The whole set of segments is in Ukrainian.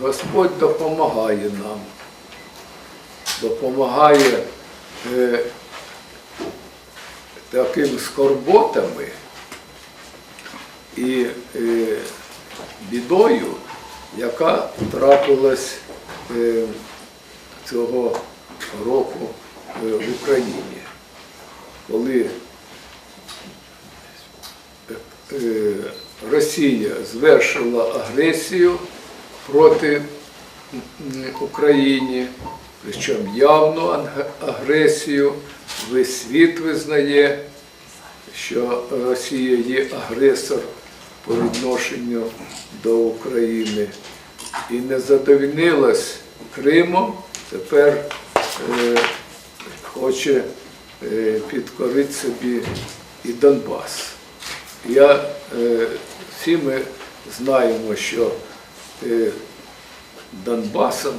Господь допомагає нам, допомагає е, такими скорботами і е, бідою, яка трапилась е, цього року е, в Україні, коли е, Росія звершила агресію проти України, причому явну агресію. Весь світ визнає, що Росія є агресор по відношенню до України і не задовільнилась Кримом, тепер е, хоче е, підкорити собі і Донбас. Я, е, всі ми знаємо, що Донбасом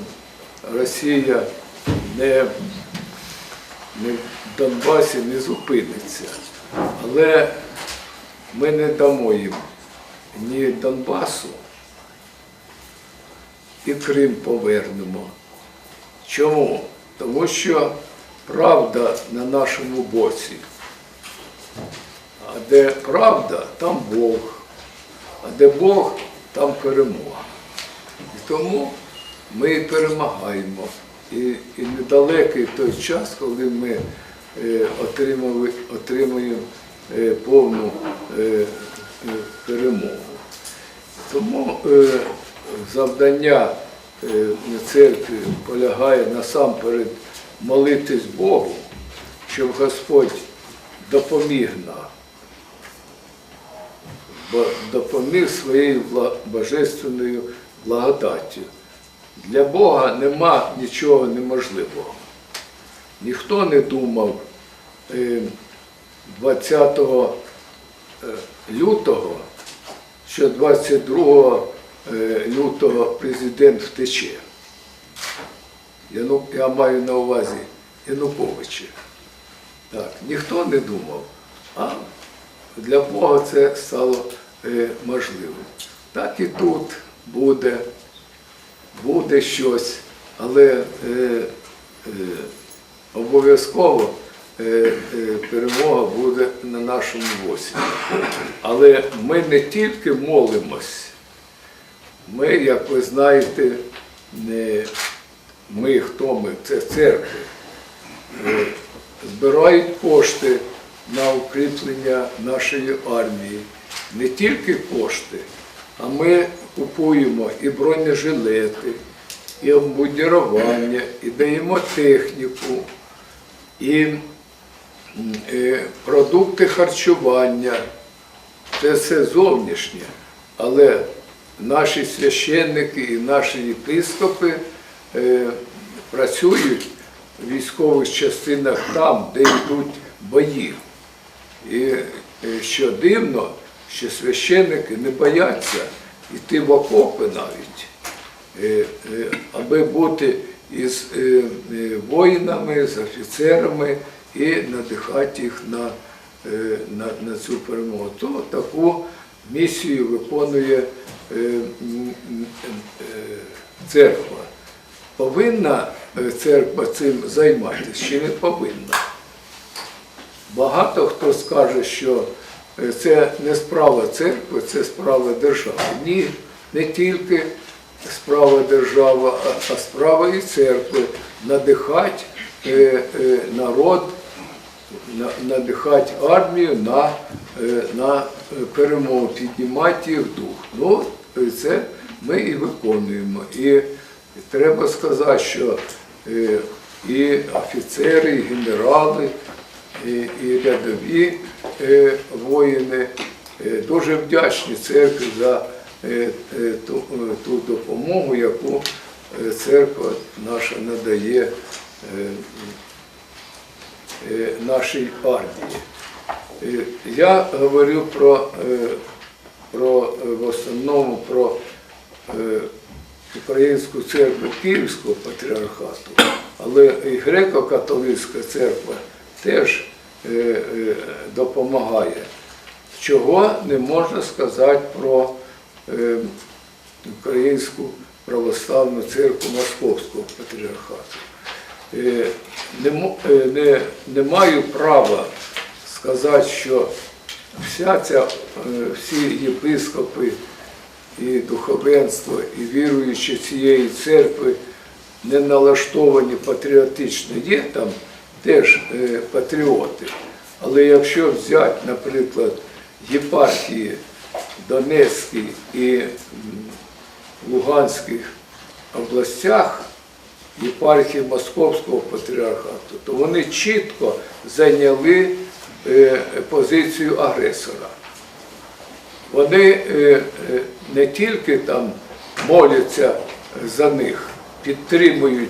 Росія не, не в Донбасі не зупиниться. Але ми не дамо їм ні Донбасу, і Крим повернемо. Чому? Тому що правда на нашому боці. А де правда, там Бог. А де Бог, там перемога. Тому ми перемагаємо. І, і недалекий той час, коли ми е, отримали, отримуємо е, повну е, е, перемогу. Тому е, завдання е, церкви полягає насамперед молитись Богу, щоб Господь допоміг нам, бо допоміг своєю божественною благодаттю. Для Бога нема нічого неможливого. Ніхто не думав е, 20 е, лютого, що 22 е, лютого президент втече. Яну- Я маю на увазі Януковича. Так, ніхто не думав, а для Бога це стало е, можливим. Так і тут буде, буде щось, але е, е, обов'язково е, е, перемога буде на нашому боці. Але ми не тільки молимось, ми, як ви знаєте, не ми, хто ми, це церкви, е, збирають кошти на укріплення нашої армії. Не тільки кошти, а ми купуємо і бронежилети, і обмундірування, і даємо техніку, і е, продукти харчування. Це все зовнішнє, але наші священники і наші єпископи е, працюють в військових частинах там, де йдуть бої. І е, що дивно, що священники не бояться йти в окопи навіть, е, е, аби бути із е, воїнами, з офіцерами і надихати їх на, на, на цю перемогу. То таку місію виконує церква. Повинна церква цим займатися чи не повинна? Багато хто скаже, що це не справа церкви, це справа держави. Ні, не тільки справа держави, а- справа і церкви надихати е, е, народ, надихати армію на, е, на е, перемогу, піднімати їх дух. Ну, е, це ми і виконуємо. І треба сказати, що е, і офіцери, і генерали, і, рядові е, воїни е, дуже вдячні церкві за е, ту, допомогу, яку церква наша надає нашій армії. Я говорю про, про в основному про Українську церкву Київського патріархату, але і греко-католицька церква теж е, е, допомагає. Чого не можна сказати про е, Українську православну церкву Московського патріархату. Не, маю права сказати, що вся ця, всі єпископи і духовенство, і віруючі цієї церкви не налаштовані патріотично. Є там теж е, патріоти. Але якщо взяти, наприклад, єпархії Донецькій і Луганських областях, єпархії Московського патріархату, то вони чітко зайняли е, позицію агресора. Вони е, не тільки там моляться за них, підтримують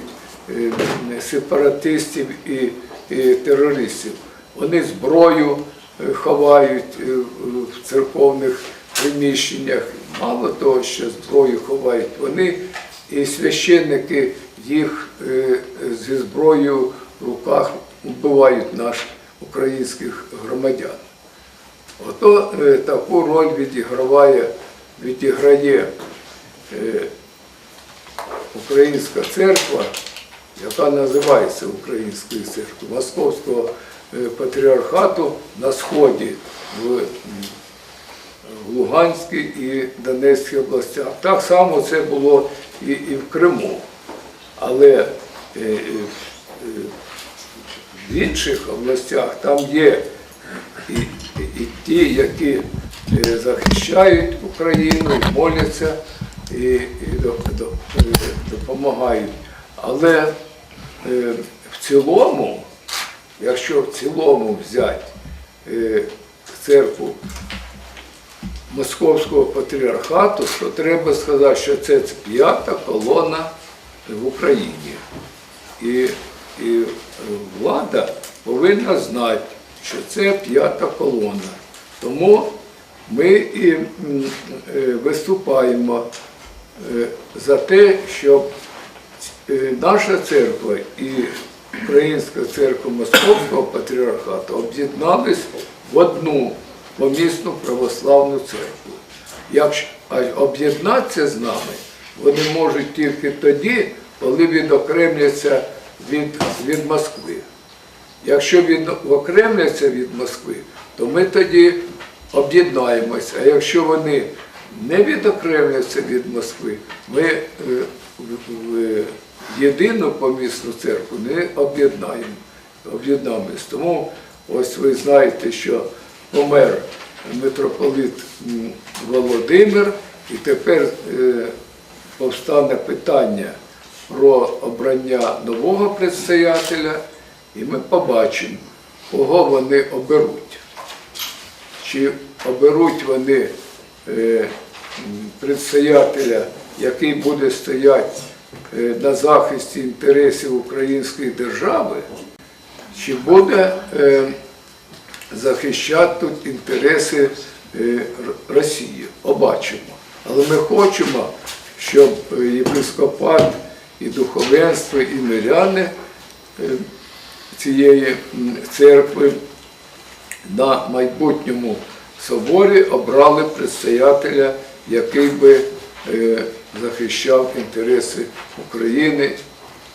сепаратистів і, терористів. Вони зброю е, ховають е, в церковних приміщеннях. Мало того, що зброю ховають, вони і священники їх е, зі зброєю в руках вбивають наших українських громадян. Ото е, таку роль відіграває, відіграє е, Українська церква, яка називається Українською церквою Московського е, патріархату на Сході в, Луганській і Донецькій областях. Так само це було і, і в Криму. Але е, е, в інших областях там є і, і, ті, які захищають Україну, моляться і, і до- до- допомагають. Але в цілому, якщо в цілому взяти е, церкву Московського патріархату, то треба сказати, що це п'ята колона в Україні. І, і влада повинна знати, що це п'ята колона. Тому ми і е, виступаємо е, за те, щоб е, наша церква і Українська церква Московського патріархату об'єднались в одну помісну православну церкву. А об'єднатися з нами вони можуть тільки тоді, коли відокремляться від, від Москви. Якщо відокремляться від Москви, то ми тоді об'єднаємося. А якщо вони не відокремляться від Москви, ми е, в- єдину помісну церкву не об'єднаємо. об'єднаємось. Тому ось ви знаєте, що помер митрополит Володимир, і тепер е, повстане питання про обрання нового предстоятеля, і ми побачимо, кого вони оберуть. Чи оберуть вони е, предстоятеля, який буде стояти е, на захисті інтересів української держави, чи буде е, захищати тут інтереси е, Росії. Побачимо. Але ми хочемо, щоб єпископат і духовенство, і миряни цієї церкви на майбутньому соборі обрали предстоятеля, який би захищав інтереси України,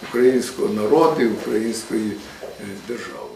українського народу і української е, держави.